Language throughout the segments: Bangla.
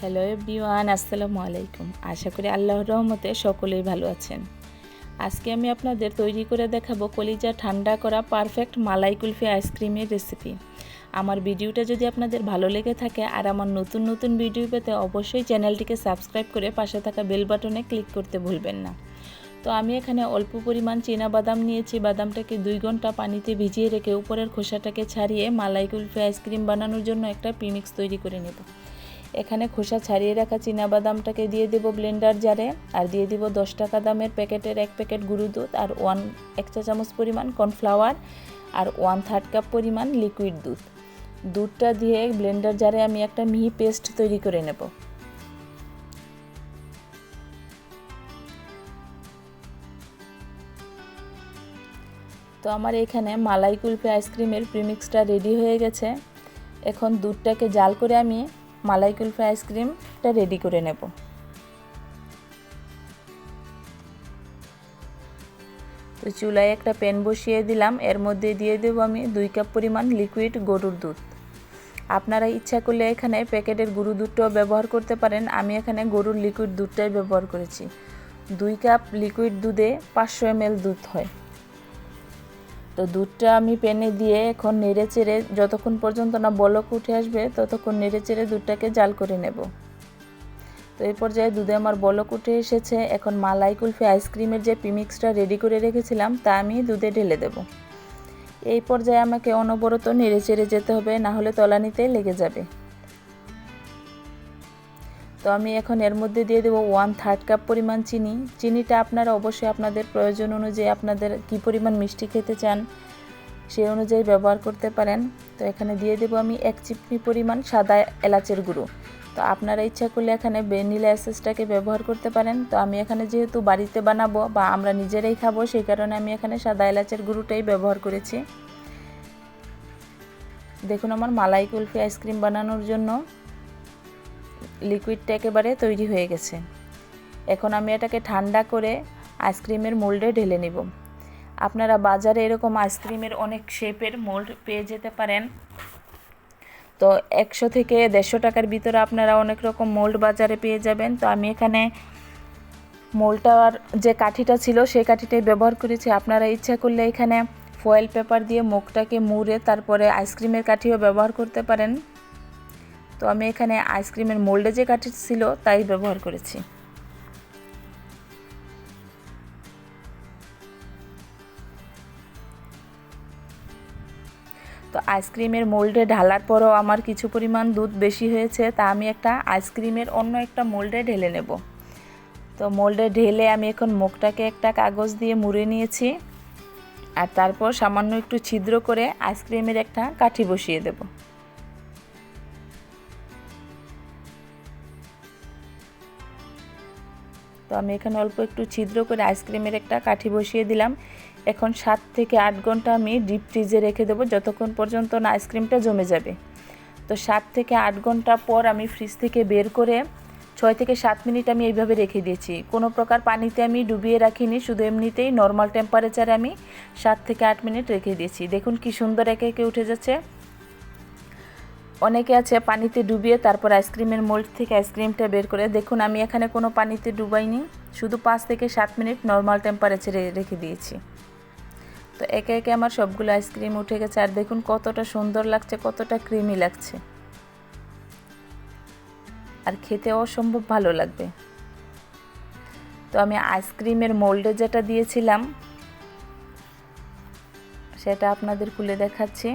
হ্যালো এভরিওয়ান আসসালামু আলাইকুম। আশা করি আল্লাহর রহমতে সকলেই ভালো আছেন। আজকে আমি আপনাদের তৈরি করে দেখাবো কলিজা ঠান্ডা করা পারফেক্ট মালাই কুলফি আইসক্রিমের রেসিপি আমার ভিডিওটা যদি আপনাদের ভালো লেগে থাকে আর আমার নতুন নতুন ভিডিও পেতে অবশ্যই চ্যানেলটিকে সাবস্ক্রাইব করে পাশে থাকা বেল বাটনে ক্লিক করতে ভুলবেন না। তো আমি এখানে অল্প পরিমাণ চীনা বাদাম নিয়েছি, বাদামটাকে দুই ঘণ্টা পানিতে ভিজিয়ে রেখে উপরের খোসাটাকে ছাড়িয়ে মালাই কুলফি আইসক্রিম বানানোর জন্য একটা প্রিমিক্স তৈরি করে নেব। এখানে খোসা ছাড়িয়ে রাখা বাদামটাকে দিয়ে দেবো ব্লেন্ডার জারে আর দিয়ে দিব দশ টাকা দামের প্যাকেটের এক প্যাকেট গুঁড়ো দুধ আর ওয়ান এক চা চামচ পরিমাণ কর্নফ্লাওয়ার আর ওয়ান থার্ড কাপ পরিমাণ লিকুইড দুধ। দুধটা দিয়ে ব্লেন্ডার জারে আমি একটা মিহি পেস্ট তৈরি করে নেব। তো আমার এখানে মালাই কুলফি আইসক্রিমের প্রিমিক্সটা রেডি হয়ে গেছে। এখন দুধটাকে জাল করে আমি মালাই কুলফি আইসক্রিমটা রেডি করে নেব। তো চুলায় একটা প্যান বসিয়ে দিলাম, এর মধ্যে দিয়ে দেবো আমি দুই কাপ পরিমাণ লিকুইড গরুর দুধ। আপনারা ইচ্ছা করলে এখানে প্যাকেটের গরু দুধটাও ব্যবহার করতে পারেন, আমি এখানে গরুর লিকুইড দুধটাই ব্যবহার করেছি। দুই কাপ লিকুইড দুধে পাঁচশো এম দুধ হয়। তো দুধটা আমি প্যানে দিয়ে এখন নেড়ে চেড়ে যতক্ষণ পর্যন্ত না বলক উঠে আসবে, ততক্ষণ নেড়ে চেড়ে দুধটাকে জাল করে নেব। তো এই পর্যায়ে দুধে আমার বলক উঠে এসেছে। এখন মালাই কুলফি আইসক্রিমের যে পিমিক্সটা রেডি করে রেখেছিলাম, তা আমি দুধে ঢেলে দেব। এই পর্যায়ে আমাকে অনবরত নেড়ে চেড়ে যেতে হবে, না হলে তলানিতে লেগে যাবে। তো আমি এখন এর মধ্যে দিয়ে দেবো ওয়ান থার্ড কাপ পরিমাণ চিনি। চিনিটা আপনারা অবশ্যই আপনাদের প্রয়োজন অনুযায়ী আপনাদের কি পরিমাণ মিষ্টি খেতে চান সেই অনুযায়ী ব্যবহার করতে পারেন। তো এখানে দিয়ে দেবো আমি এক চিপনি পরিমাণ সাদা এলাচের গুঁড়ো। তো আপনারা ইচ্ছা করলে এখানে ভ্যানিলা এসেসটাকে ব্যবহার করতে পারেন। তো আমি এখানে যেহেতু বাড়িতে বানাবো বা আমরা নিজেরাই খাব, সেই কারণে আমি এখানে সাদা এলাচের গুঁড়োটাই ব্যবহার করেছি। দেখুন আমার মালাই কুলফি আইসক্রিম বানানোর জন্য। লিকুইডটা একেবারে তৈরি হয়ে গেছে। এখন আমি এটাকে ঠান্ডা করে আইসক্রিমের মোল্ডে ঢেলে নিব। আপনারা বাজারে এরকম আইসক্রিমের অনেক শেপের মোল্ড পেয়ে যেতে পারেন। তো একশো থেকে দেড়শো টাকার ভিতরে আপনারা অনেক রকম মোল্ড বাজারে পেয়ে যাবেন। তো আমি এখানে মোল্ডটার যে কাঠিটা ছিল, সেই কাঠিটাই ব্যবহার করেছি। আপনারা ইচ্ছা করলে এখানে ফয়েল পেপার দিয়ে মুখটাকে মুড়ে তারপরে আইসক্রিমের কাঠিও ব্যবহার করতে পারেন। তো আমি এখানে আইসক্রিমের মোল্ডে যে কাঠি ছিল তাই ব্যবহার করেছি। তো আইসক্রিমের মোল্ডে ঢালার পরও আমার কিছু পরিমাণ দুধ বেশি হয়েছে, তা আমি একটা আইসক্রিমের অন্য একটা মোল্ডে ঢেলে নেব। তো মোল্ডে ঢেলে আমি এখন মুখটাকে একটা কাগজ দিয়ে মুড়ে নিয়েছি আর তারপর সামান্য একটু ছিদ্র করে আইসক্রিমের একটা কাঠি বসিয়ে দেবো। আমি এখানে অল্প একটু ছিদ্র করে আইসক্রিমের একটা কাঠি বসিয়ে দিলাম। এখন সাত থেকে আট ঘণ্টা আমি ডিপ ফ্রিজে রেখে দেবো, যতক্ষণ পর্যন্ত না আইসক্রিমটা জমে যাবে। তো সাত থেকে আট ঘণ্টা পর আমি ফ্রিজ থেকে বের করে ছয় থেকে সাত মিনিট আমি এইভাবে রেখে দিয়েছি। কোনো প্রকার পানিতে আমি ডুবিয়ে রাখিনি, শুধু এমনিতেই নর্মাল টেম্পারেচারে আমি সাত থেকে আট মিনিট রেখে দিয়েছি। দেখুন কি সুন্দর একে একে উঠে যাচ্ছে। অনেকে আছে পানিতে ডুবিয়ে তারপর আইসক্রিমের মোল্ড থেকে আইসক্রিমটা বের করে। দেখুন, আমি এখানে কোনো পানিতে ডুবাইনি, শুধু পাঁচ থেকে সাত মিনিট নর্মাল টেম্পারেচারে রেখে দিয়েছি। তো একে একে আমার সবগুলো আইসক্রিম উঠে গেছে, আর দেখুন কতটা সুন্দর লাগছে, কতটা ক্রিমি লাগছে। আর খেতে অসম্ভব ভালো লাগবে। তো আমি আইসক্রিমের মোল্ডে যেটা দিয়েছিলাম, সেটা আপনাদের খুলে দেখাচ্ছি।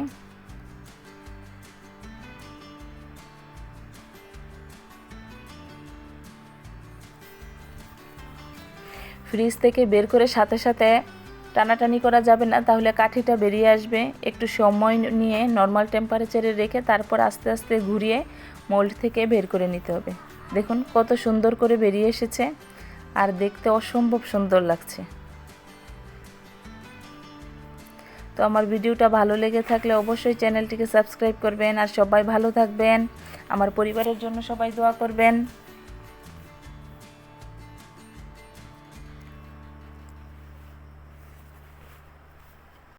ফ্রিজ থেকে বের করে সাথে সাথে টানাটানি করা যাবে না, তাহলে কাঠিটা বেরিয়ে আসবে। একটু সময় নিয়ে নর্মাল টেম্পারেচারে রেখে তারপর আস্তে আস্তে ঘুরিয়ে মোল্ড থেকে বের করে নিতে হবে। দেখুন কত সুন্দর করে বেরিয়ে এসেছে আর দেখতে অসম্ভব সুন্দর লাগছে। তো আমার ভিডিওটা ভালো লেগে থাকলে অবশ্যই চ্যানেলটিকে সাবস্ক্রাইব করবেন আর সবাই ভালো থাকবেন। আমার পরিবারের জন্য সবাই দোয়া করবেন।